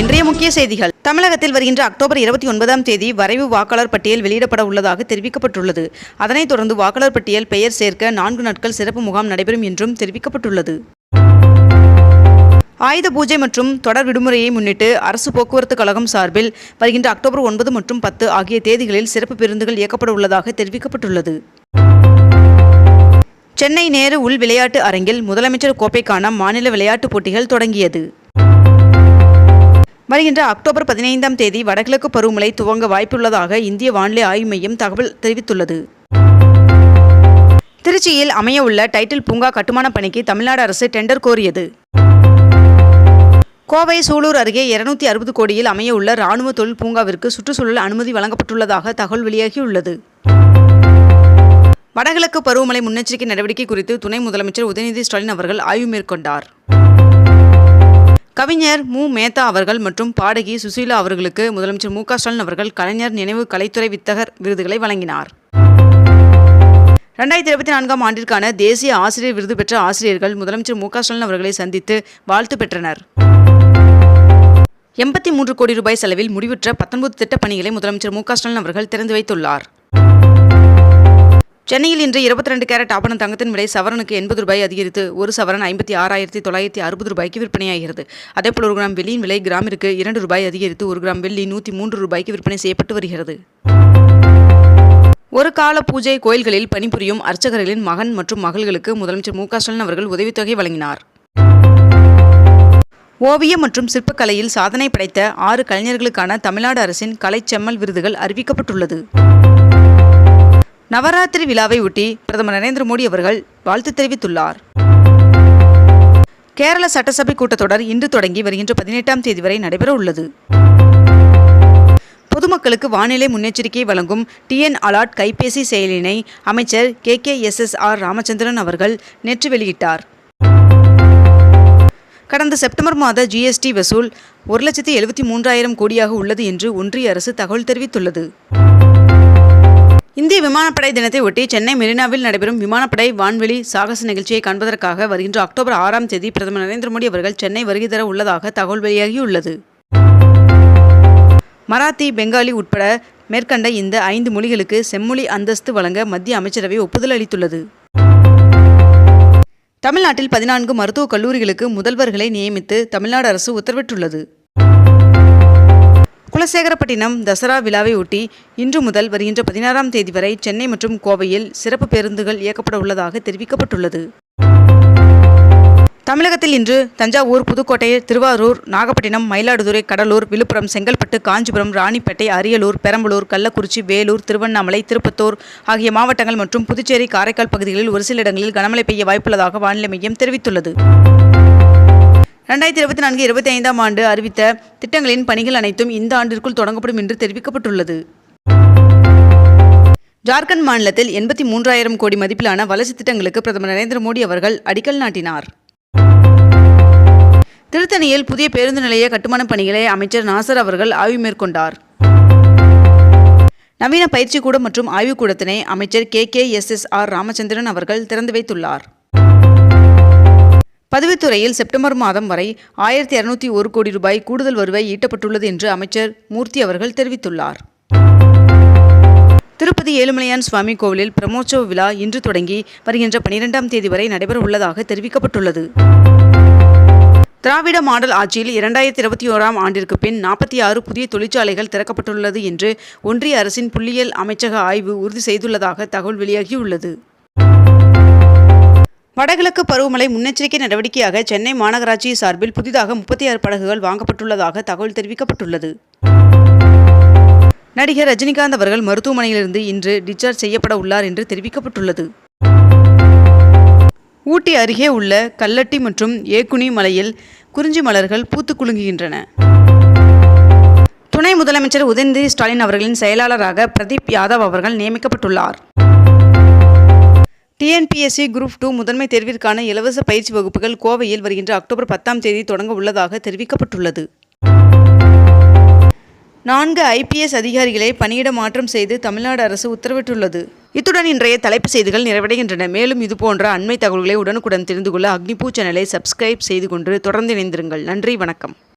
இன்றைய முக்கிய செய்திகள். தமிழகத்தில் வருகின்ற அக்டோபர் இருபத்தி ஒன்பதாம் தேதி வரைவு வாக்காளர் பட்டியல் வெளியிடப்பட உள்ளதாக தெரிவிக்கப்பட்டுள்ளது. அதனைத் தொடர்ந்து வாக்காளர் பட்டியல் பெயர் சேர்க்க நான்கு நாட்கள் சிறப்பு முகாம் நடைபெறும் என்றும் தெரிவிக்கப்பட்டுள்ளது. ஆயுத பூஜை மற்றும் தொடர் விடுமுறையை முன்னிட்டு அரசு போக்குவரத்து கழகம் சார்பில் வருகின்ற அக்டோபர் ஒன்பது மற்றும் பத்து ஆகிய தேதிகளில் சிறப்பு பேருந்துகள் இயக்கப்பட உள்ளதாக தெரிவிக்கப்பட்டுள்ளது. சென்னை நேரு உள் விளையாட்டு அரங்கில் முதலமைச்சர் கோப்பைக்கான மாநில விளையாட்டுப் போட்டிகள் தொடங்கியது. வருகின்ற அக்டோபர் பதினைந்தாம் தேதி வடகிழக்கு பருவமழை துவங்க வாய்ப்புள்ளதாக இந்திய வானிலை ஆய்வு மையம் தகவல் தெரிவித்துள்ளது. திருச்சியில் அமையவுள்ள டைட்டில் பூங்கா கட்டுமான பணிக்கு தமிழ்நாடு அரசு டெண்டர் கோரியது. கோவை சூலூர் அருகே இருநூத்தி அறுபது கோடியில் அமையவுள்ள ராணுவ தொழில் பூங்காவிற்கு சுற்றுச்சூழல் அனுமதி வழங்கப்பட்டுள்ளதாக தகவல் வெளியாகியுள்ளது. வடகிழக்கு பருவமழை முன்னெச்சரிக்கை நடவடிக்கை குறித்து துணை முதலமைச்சர் உதயநிதி ஸ்டாலின் அவர்கள் ஆய்வு மேற்கொண்டார். கவிஞர் மு. மேத்தா அவர்கள் மற்றும் பாடகி சுசீலா அவர்களுக்கு முதலமைச்சர் மு. க. ஸ்டாலின் அவர்கள் கலைஞர் நினைவு கலைத்துறை வித்தகர் விருதுகளை வழங்கினார். ரெண்டாயிரத்தி இருபத்தி நான்காம் ஆண்டிற்கான தேசிய ஆசிரியர் விருது பெற்ற ஆசிரியர்கள் முதலமைச்சர் மு. க. ஸ்டாலின் அவர்களை சந்தித்து வாழ்த்து பெற்றனர். எண்பத்தி மூன்று கோடி ரூபாய் செலவில் முடிவுற்ற பத்தொன்பது திட்டப் பணிகளை முதலமைச்சர் மு. க. ஸ்டாலின் அவர்கள் திறந்து வைத்துள்ளார். சென்னையில் இன்று இருபத்தி ரெண்டு கேரட் ஆபண தங்கத்தின் விலை சவரனுக்கு எண்பது ரூபாய் அதிகரித்து ஒரு சவரன் ஐம்பத்தி ஆறாயிரத்தி தொள்ளாயிரத்தி அறுபது ரூபாய்க்கு விற்பனையாகிறது. அதேபோல் ஒரு கிராம் வெள்ளியின் விலை கிராமிற்கு இரண்டு ரூபாய் அதிகரித்து ஒரு கிராம் வெள்ளி நூற்றி மூன்று ரூபாய்க்கு விற்பனை செய்யப்பட்டு வருகிறது. ஒரு கால பூஜை கோயில்களில் பணிபுரியும் அர்ச்சகர்களின் மகன் மற்றும் மகள்களுக்கு முதலமைச்சர் மு ஸ்டாலின் அவர்கள் உதவித்தொகை வழங்கினார். ஓவியம் மற்றும் சிற்பக்கலையில் சாதனை படைத்த ஆறு கலைஞர்களுக்கான தமிழ்நாடு அரசின் கலைச்செம்மல் விருதுகள் அறிவிக்கப்பட்டுள்ளது. நவராத்திரி விழாவை ஒட்டி பிரதமர் நரேந்திர மோடி அவர்கள் வாழ்த்து தெரிவித்துள்ளார். கேரள சட்டசபை கூட்டத்தொடர் இன்று தொடங்கி வருகின்ற பதினெட்டாம் தேதி வரை நடைபெற உள்ளது. பொதுமக்களுக்கு வானிலை முன்னெச்சரிக்கை வழங்கும் டிஎன் அலாட் கைபேசி செயலினை அமைச்சர் K K S S R Ramachandran அவர்கள் நேற்று வெளியிட்டார். கடந்த செப்டம்பர் மாத ஜிஎஸ்டி வசூல் ஒரு லட்சத்தி எழுபத்தி மூன்றாயிரம் கோடியாக உள்ளது என்று ஒன்றிய அரசு தகவல் தெரிவித்துள்ளது. இந்திய விமானப்படை தினத்தை ஒட்டி சென்னை மெரினாவில் நடைபெறும் விமானப்படை வான்வெளி சாகச நிகழ்ச்சியை காண்பதற்காக வருகின்ற அக்டோபர் ஆறாம் தேதி பிரதமர் நரேந்திர மோடி அவர்கள் சென்னை வருகை தர உள்ளதாக தகவல் வெளியாகியுள்ளது. மராத்தி பெங்காலி உட்பட மேற்கண்ட இந்த ஐந்து மொழிகளுக்கு செம்மொழி அந்தஸ்து வழங்க மத்திய அமைச்சரவை ஒப்புதல் அளித்துள்ளது. தமிழ்நாட்டில் பதினான்கு மருத்துவக் கல்லூரிகளுக்கு முதல்வர்களை நியமித்து தமிழ்நாடு அரசு உத்தரவிட்டுள்ளது. குலசேகரப்பட்டினம் தசரா விழாவை ஒட்டி இன்று முதல் வருகின்ற பதினாறாம் தேதி வரை சென்னை மற்றும் கோவையில் சிறப்பு பேருந்துகள் இயக்கப்பட உள்ளதாக தெரிவிக்கப்பட்டுள்ளது. தமிழகத்தில் இன்று தஞ்சாவூர் புதுக்கோட்டை திருவாரூர் நாகப்பட்டினம் மயிலாடுதுறை கடலூர் விழுப்புரம் செங்கல்பட்டு காஞ்சிபுரம் ராணிப்பேட்டை அரியலூர் பெரம்பலூர் கள்ளக்குறிச்சி வேலூர் திருவண்ணாமலை திருப்பத்தூர் ஆகிய மாவட்டங்கள் மற்றும் புதுச்சேரி காரைக்கால் பகுதிகளில் ஒரு சில இடங்களில் கனமழை பெய்ய வாய்ப்புள்ளதாக வானிலை மையம் தெரிவித்துள்ளது. ரெண்டாயிரத்தி இருபத்தி நான்கு இருபத்தி ஐந்தாம் ஆண்டு அறிவித்த திட்டங்களின் பணிகள் அனைத்தும் இந்த ஆண்டிற்குள் தொடங்கப்படும் என்று தெரிவிக்கப்பட்டுள்ளது. ஜார்க்கண்ட் மாநிலத்தில் எண்பத்தி மூன்றாயிரம் கோடி மதிப்பிலான வளர்ச்சி திட்டங்களுக்கு பிரதமர் நரேந்திர மோடி அவர்கள் அடிக்கல் நாட்டினார். திருத்தணியில் புதிய பேருந்து நிலைய கட்டுமான பணிகளை அமைச்சர் நாசர் அவர்கள் ஆய்வு மேற்கொண்டார். நவீன பயிற்சி கூடம் மற்றும் ஆய்வுக்கூடத்தினை அமைச்சர் K K S S R Ramachandran அவர்கள் திறந்து வைத்துள்ளார். பதிவுத்துறையில் செப்டம்பர் மாதம் வரை ஆயிரத்தி இருநூத்தி ஒரு கோடி ரூபாய் கூடுதல் வருவாய் ஈட்டப்பட்டுள்ளது என்று அமைச்சர் மூர்த்தி அவர்கள் தெரிவித்துள்ளார். திருப்பதி ஏழுமலையான் சுவாமி கோவிலில் பிரமோற்சவ விழா இன்று தொடங்கி வருகின்ற பனிரெண்டாம் தேதி வரை நடைபெற உள்ளதாக தெரிவிக்கப்பட்டுள்ளது. திராவிட மாடல் ஆட்சியில் இரண்டாயிரத்தி இருபத்தி ஓராம் ஆண்டிற்கு பின் நாற்பத்தி ஆறு புதிய தொழிற்சாலைகள் திறக்கப்பட்டுள்ளது என்று ஒன்றிய அரசின் புள்ளியியல் அமைச்சக ஆய்வு உறுதி செய்துள்ளதாக தகவல் வெளியாகியுள்ளது. வடகிழக்கு பருவமழை முன்னெச்சரிக்கை நடவடிக்கையாக சென்னை மாநகராட்சி சார்பில் புதிதாக முப்பத்தி ஆறு படகுகள் வாங்கப்பட்டுள்ளதாக தகவல் தெரிவிக்கப்பட்டுள்ளது. நடிகர் ரஜினிகாந்த் அவர்கள் மருத்துவமனையிலிருந்து இன்று டிஸ்சார்ஜ் செய்யப்பட உள்ளார் என்று தெரிவிக்கப்பட்டுள்ளது. ஊட்டி அருகே உள்ள கல்லட்டி மற்றும் ஏக்குனி மலையில் குறிஞ்சி மலர்கள் பூத்து குலுங்குகின்றன. துணை முதலமைச்சர் உதயநிதி ஸ்டாலின் அவர்களின் செயலாளராக பிரதீப் யாதவ் அவர்கள் நியமிக்கப்பட்டுள்ளார். டிஎன்பிஎஸ்சி குரூப் டூ முதன்மை தேர்விற்கான இலவச பயிற்சி வகுப்புகள் கோவையில் வருகின்ற அக்டோபர் பத்தாம் தேதி தொடங்க உள்ளதாக தெரிவிக்கப்பட்டுள்ளது. நான்கு ஐபிஎஸ் அதிகாரிகளை பணியிட மாற்றம் செய்து தமிழ்நாடு அரசு உத்தரவிட்டுள்ளது. இத்துடன் இன்றைய தலைப்பு செய்திகள் நிறைவடைகின்றன. மேலும் இதுபோன்ற அண்மை தகவல்களை உடனுக்குடன் தெரிந்து கொள்ள அக்னிபூ சேனலை சப்ஸ்கிரைப் செய்து கொண்டு தொடர்ந்து இணைந்திருங்கள். நன்றி வணக்கம்.